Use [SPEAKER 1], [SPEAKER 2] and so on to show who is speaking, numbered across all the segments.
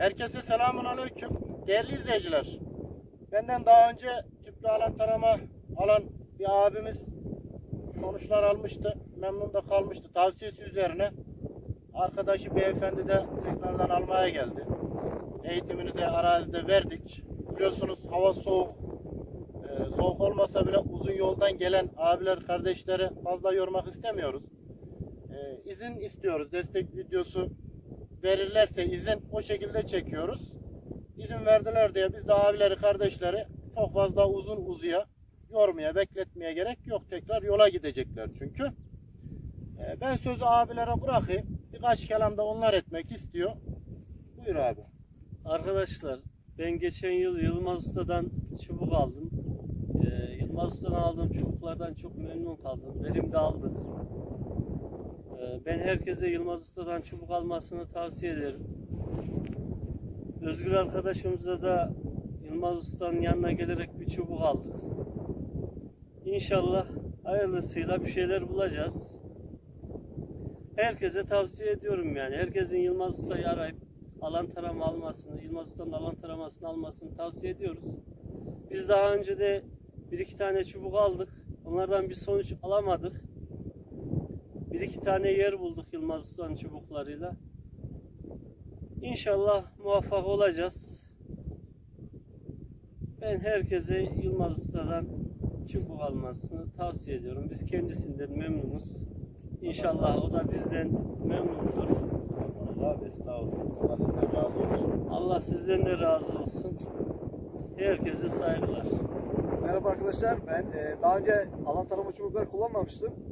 [SPEAKER 1] Herkese selamun aleyküm. Değerli izleyiciler. Benden daha önce tüplü alan tarama alan bir abimiz sonuçlar almıştı. Memnun da kalmıştı. Tavsiyesi üzerine arkadaşı beyefendi de tekrardan almaya geldi. Eğitimini de arazide verdik. Biliyorsunuz hava soğuk. Ee, soğuk olmasa bile uzun yoldan gelen abiler, kardeşleri fazla yormak istemiyoruz. Ee, izin istiyoruz. Destek videosu verirlerse izin o şekilde çekiyoruz. İzin verdiler diye biz de abileri kardeşleri çok fazla uzun uzuya yormaya bekletmeye gerek yok. Tekrar yola gidecekler çünkü. Ee, Ben sözü abilere bırakayım. Birkaç kelam da onlar etmek istiyor. Buyur abi.
[SPEAKER 2] Arkadaşlar ben geçen yıl Yılmaz Usta'dan çubuk aldım. Ee, Yılmaz Usta'dan aldığım çubuklardan çok memnun kaldım. Verim de aldık. Ee, ben herkese Yılmaz Usta'dan çubuk almasını tavsiye ederim. Özgür arkadaşımıza da Yılmaz Usta'nın yanına gelerek bir çubuk aldık. İnşallah hayırlısıyla bir şeyler bulacağız. Herkese tavsiye ediyorum yani. Herkesin Yılmaz Usta'yı arayıp alan tarama almasını, Yılmaz Usta'nın alan taramasını almasını tavsiye ediyoruz. Biz daha önce de bir iki tane çubuk aldık. Onlardan bir sonuç alamadık. Bir iki tane yer bulduk Yılmaz Usta'nın çubuklarıyla. İnşallah muvaffak olacağız. Ben herkese Yılmaz Usta'dan çubuk almasını tavsiye ediyorum. Biz kendisinden memnunuz. İnşallah o da bizden memnundur.
[SPEAKER 1] Yapmanız abi estağfurullah. Allah sizden razı olsun.
[SPEAKER 2] Allah sizden de razı olsun. Herkese saygılar.
[SPEAKER 3] Merhaba arkadaşlar. Ben e, daha önce alan tarama çubukları kullanmamıştım.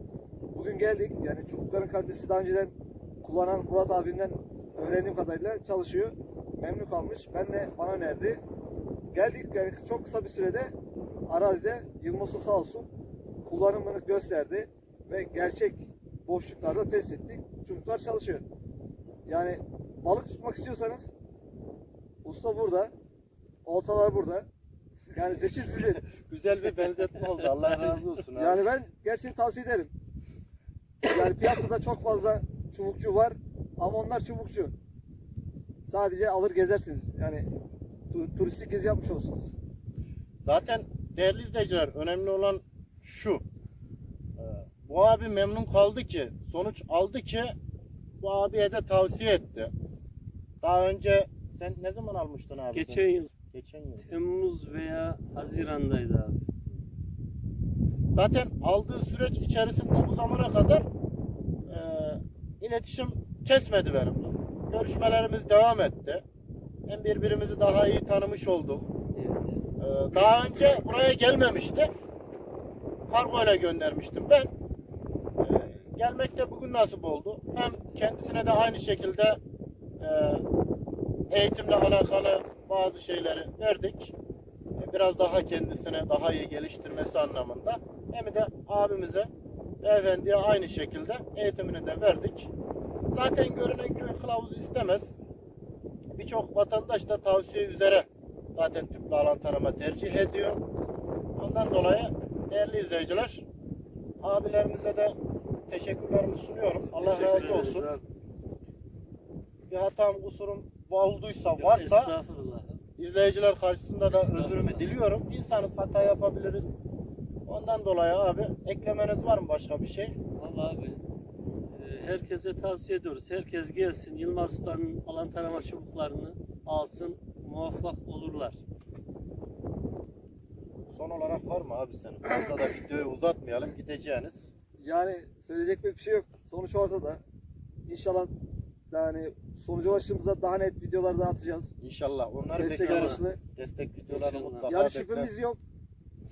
[SPEAKER 3] Bugün geldik. Yani çubukların kalitesi daha önceden kullanan Murat abimden öğrendiğim kadarıyla çalışıyor. Memnun kalmış. Ben de bana önerdi. Geldik yani çok kısa bir sürede arazide Yılmaz Usta sağ olsun kullanımını gösterdi ve gerçek boşluklarda test ettik. Çubuklar çalışıyor. Yani balık tutmak istiyorsanız usta burada. Oltalar burada. Yani seçim sizin.
[SPEAKER 1] Güzel bir benzetme oldu. Allah razı olsun abi.
[SPEAKER 3] Yani ben gerçekten tavsiye ederim. Yani piyasada çok fazla çubukçu var ama onlar çubukçu. Sadece alır gezersiniz. Yani tu- turistik gezi yapmış olsunuz.
[SPEAKER 1] Zaten değerli izleyiciler önemli olan şu. Ee, Bu abi memnun kaldı ki, sonuç aldı ki bu abiye de tavsiye etti. Daha önce sen ne zaman almıştın abi?
[SPEAKER 2] Geçen yıl
[SPEAKER 1] Geçen yıl.
[SPEAKER 2] Temmuz veya Haziran'daydı abi.
[SPEAKER 1] Zaten aldığı süreç içerisinde bu zamana kadar e, iletişim kesmedi benimle. Görüşmelerimiz devam etti. Hem birbirimizi daha iyi tanımış olduk.
[SPEAKER 2] Evet.
[SPEAKER 1] Ee, daha önce buraya gelmemişti. Kargo ile göndermiştim ben. Ee, gelmek de bugün nasip oldu. Hem kendisine de aynı şekilde e, eğitimle alakalı bazı şeyleri verdik. Ee, Biraz daha kendisine daha iyi geliştirmesi anlamında. Hem de abimize, beyefendiye aynı şekilde eğitimini de verdik. Zaten görünen köy kılavuz istemez. Birçok vatandaş da tavsiye üzere zaten tüplü alan tarama tercih ediyor. Ondan dolayı değerli izleyiciler abilerimize de teşekkürlerimi sunuyorum. Allah
[SPEAKER 2] Teşekkür
[SPEAKER 1] razı olsun.
[SPEAKER 2] abi.
[SPEAKER 1] Bir hatam kusurum olduysa varsa izleyiciler karşısında da özrümü diliyorum. İnsanız hata yapabiliriz. Ondan dolayı abi eklemeniz var mı başka bir şey?
[SPEAKER 2] Vallahi abi e, herkese tavsiye ediyoruz. Herkes gelsin Yılmaz Usta'nın alan tarama çubuklarını alsın. Muvaffak olurlar.
[SPEAKER 1] Son olarak var mı abi senin? Fazla da videoyu uzatmayalım gideceğiniz.
[SPEAKER 3] Yani söyleyecek pek bir şey yok. Sonuç ortada. İnşallah yani sonuca ulaştığımızda daha net videolar da atacağız.
[SPEAKER 1] İnşallah onları
[SPEAKER 3] Destek amaçlı.
[SPEAKER 1] Destek videolarını mutlaka
[SPEAKER 3] Yani şüphemiz yok.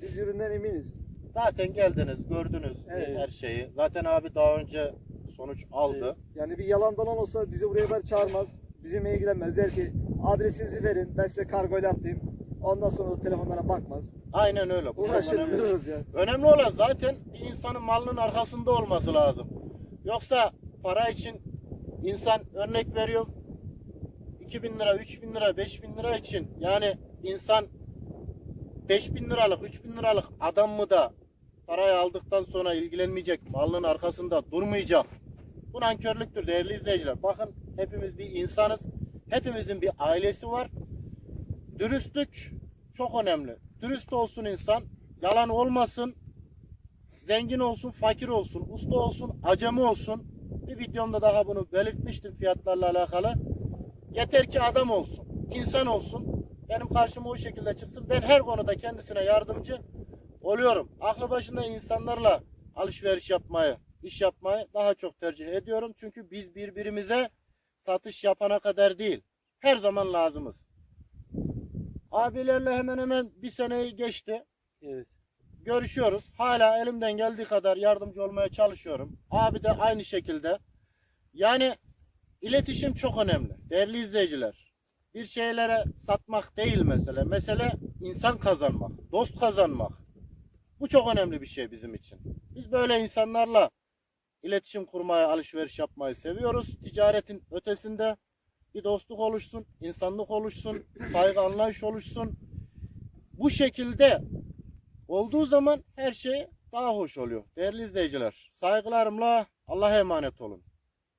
[SPEAKER 3] Biz üründen eminiz.
[SPEAKER 1] Zaten geldiniz, gördünüz
[SPEAKER 3] Evet.
[SPEAKER 1] her şeyi. Zaten abi daha önce sonuç aldı.
[SPEAKER 3] Yani bir yalandan olsa bizi buraya kadar çağırmaz. Bizimle ilgilenmez. Der ki adresinizi verin. Ben size kargoyla atayım. Ondan sonra da telefonlara bakmaz.
[SPEAKER 1] Aynen öyle. Bu çok önemli.
[SPEAKER 3] dururuz ya.
[SPEAKER 1] Önemli olan zaten bir insanın malının arkasında olması lazım. Yoksa para için insan örnek veriyorum 2000 lira, 3000 lira, 5000 lira için yani insan 5000 liralık, 3000 liralık adam mı da parayı aldıktan sonra ilgilenmeyecek, malının arkasında durmayacak. Bu nankörlüktür değerli izleyiciler. Bakın hepimiz bir insanız. Hepimizin bir ailesi var. Dürüstlük çok önemli. Dürüst olsun insan, yalan olmasın, zengin olsun, fakir olsun, usta olsun, acemi olsun. Bir videomda daha bunu belirtmiştim fiyatlarla alakalı. Yeter ki adam olsun, insan olsun. Benim karşıma o şekilde çıksın. Ben her konuda kendisine yardımcı oluyorum. Aklı başında insanlarla alışveriş yapmayı, iş yapmayı daha çok tercih ediyorum. Çünkü biz birbirimize satış yapana kadar değil, her zaman lazımız. Abilerle hemen hemen bir seneyi geçti.
[SPEAKER 2] Evet.
[SPEAKER 1] Görüşüyoruz. Hala elimden geldiği kadar yardımcı olmaya çalışıyorum. Abi de aynı şekilde. Yani iletişim çok önemli. Değerli izleyiciler. Bir şeylere satmak değil mesele. Mesele insan kazanmak, dost kazanmak. Bu çok önemli bir şey bizim için. Biz böyle insanlarla iletişim kurmayı, alışveriş yapmayı seviyoruz. Ticaretin ötesinde bir dostluk oluşsun, insanlık oluşsun, saygı anlayış oluşsun. Bu şekilde olduğu zaman her şey daha hoş oluyor. Değerli izleyiciler, saygılarımla Allah'a emanet olun.